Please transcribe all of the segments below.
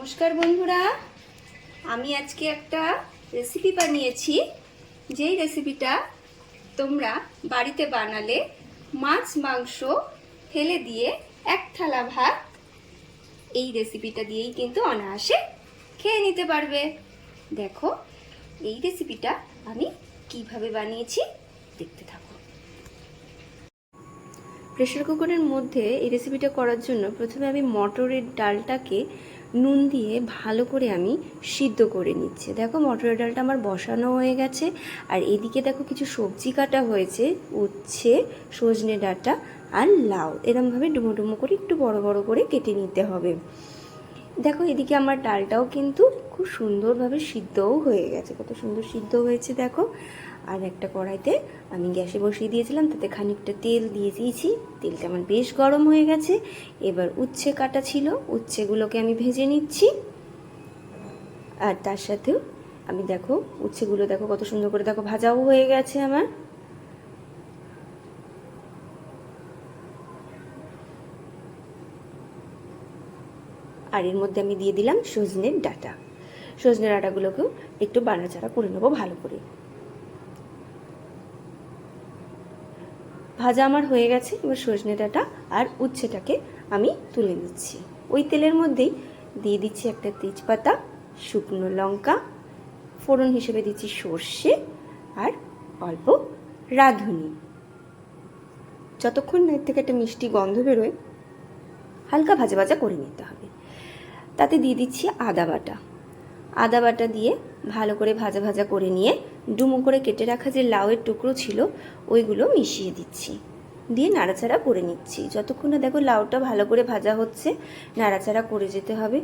নমস্কার বন্ধুরা। আমি আজকে একটা রেসিপি বানিয়েছি। যেই রেসিপিটা তোমরা বাড়িতে বানালে মাছ, মাংস ফেলে দিয়ে এক থালা ভাত, এই রেসিপিটা দিয়েই কিন্তু অনায়াসে খেয়ে নিতে পারবে। দেখো, এই রেসিপিটা আমি কীভাবে বানিয়েছি দেখতে থাকো। প্রেশার কুকারের মধ্যে এই রেসিপিটা করার জন্য প্রথমে আমি মটরের ডালটাকে নুন দিয়ে ভালো করে আমি সিদ্ধ করে নিচ্ছি। দেখো মটরের ডালটা আমার বসানো হয়ে গেছে। আর এদিকে দেখো কিছু সবজি কাটা হয়েছে, উচ্ছে, সজনে ডাঁটা আর লাউ। এরমভাবে ডুমো ডুমো করে একটু বড় বড় করে কেটে নিতে হবে। দেখো এদিকে আমার ডালটাও কিন্তু খুব সুন্দরভাবে সিদ্ধও হয়ে গেছে। কত সুন্দর সিদ্ধ হয়েছে দেখো। আর একটা কড়াইতে আমি গ্যাসে বসিয়ে দিয়েছিলাম, তাতে খানিকটা তেল দিয়ে দিয়েছি। তেলটা আমার বেশ গরম হয়ে গেছে। এবার উচ্ছে কাটা ছিল, উচ্ছেগুলোকে আমি ভেজে নিচ্ছি। আর তার সাথেও আমি দেখো, উচ্ছেগুলো দেখো কত সুন্দর করে দেখো ভাজাও হয়ে গেছে আমার। আর এর মধ্যে আমি দিয়ে দিলাম সজনের ডাটা। সজনের ডাটাগুলোকেও একটু বানাচাড়া করে নেব ভালো করে। ভাজা আমার হয়ে গেছে, এবার সজনে ডাঁটা আর উচ্ছেটাকে আমি তুলে নিচ্ছি। ওই তেলের মধ্যেই দিয়ে দিচ্ছি একটা তেজপাতা, শুকনো লঙ্কা, ফোড়ন হিসেবে দিচ্ছি সর্ষে আর অল্প রাঁধুনি। যতক্ষণ না এর থেকে একটা মিষ্টি গন্ধ বেরোয়, হালকা ভাজা ভাজা করে নিতে হবে। তাতে দিয়ে দিচ্ছি আদা বাটা। আদা বাটা দিয়ে ভালো করে ভাজা ভাজা করে নিয়ে ডুমো করে কেটে রাখা যে লাউয়ের টুকরো ছিল, ওইগুলো মিশিয়ে দিচ্ছি। দিয়ে নাড়াচাড়া করে নিচ্ছি। যতক্ষণ না দেখো লাউটা ভালো করে ভাজা হচ্ছে, নাড়াচাড়া করে যেতে হবে।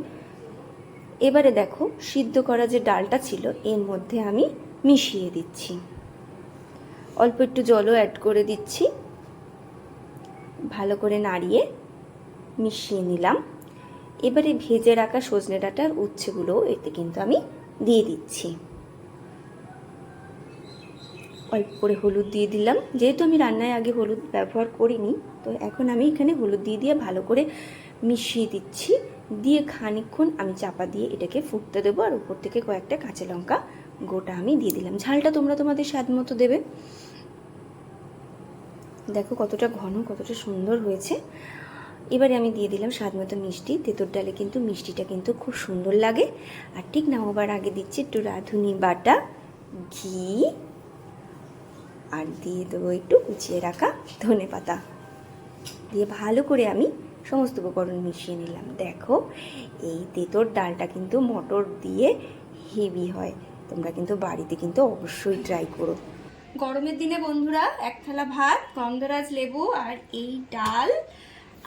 এবারে দেখো সিদ্ধ করা যে ডালটা ছিল, এর মধ্যে আমি মিশিয়ে দিচ্ছি। অল্প একটু জলও অ্যাড করে দিচ্ছি। ভালো করে নাড়িয়ে মিশিয়ে নিলাম। এবারে ভেজে রাখা সজনে ডাঁটার উচ্ছেগুলো এতে কিন্তু আমি দিয়ে দিচ্ছি। অল্প করে হলুদ দিয়ে দিলাম। যেহেতু আমি রান্নায় আগে হলুদ ব্যবহার করিনি, তো এখন আমি এখানে হলুদ দিয়ে দিয়ে ভালো করে মিশিয়ে দিচ্ছি। দিয়ে খানিকক্ষণ আমি চাপা দিয়ে এটাকে ফুটতে দেবো আর উপর থেকে কয়েকটা কাঁচা লঙ্কা গোটা আমি দিয়ে দিলাম। ঝালটা তোমরা তোমাদের স্বাদ মতো দেবে। দেখো কতটা ঘন, কতটা সুন্দর হয়েছে। এবারে আমি দিয়ে দিলাম স্বাদ মতো মিষ্টি। তেঁতুর ডালে কিন্তু মিষ্টিটা কিন্তু খুব সুন্দর লাগে। আর ঠিক নামাবার আগে দিচ্ছি একটু রাঁধুনি বাটা, ঘি, আর দিয়ে দেবো একটু কুচিয়ে রাখা ধনে পাতা। দিয়ে ভালো করে আমি সমস্ত উপকরণ মিশিয়ে নিলাম। দেখো, এই তেঁতোর ডালটা কিন্তু মটর দিয়ে হেভি হয়। তোমরা কিন্তু বাড়িতে কিন্তু অবশ্যই ট্রাই করো। গরমের দিনে বন্ধুরা, এক থালা ভাত গন্ধরাজ লেবু আর এই ডাল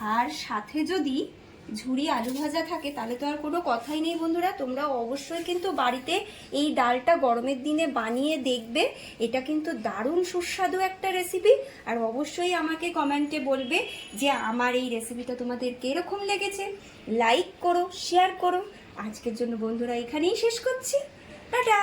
আর সাথে যদি ঝুড়ি আলু ভাজা থাকে, তাহলে তো আর কোনো কথাই নেই বন্ধুরা। তোমরা অবশ্যই কিন্তু বাড়িতে এই ডালটা গরমের দিনে বানিয়ে দেখবে। এটা কিন্তু দারুণ সুস্বাদু একটা রেসিপি আর অবশ্যই আমাকে কমেন্টে বলবে যে আমার এই রেসিপিটা তোমাদের কীরকম লেগেছে। লাইক করো শেয়ার করো। আজকের জন্য বন্ধুরা এখানেই শেষ করছি। টাটা!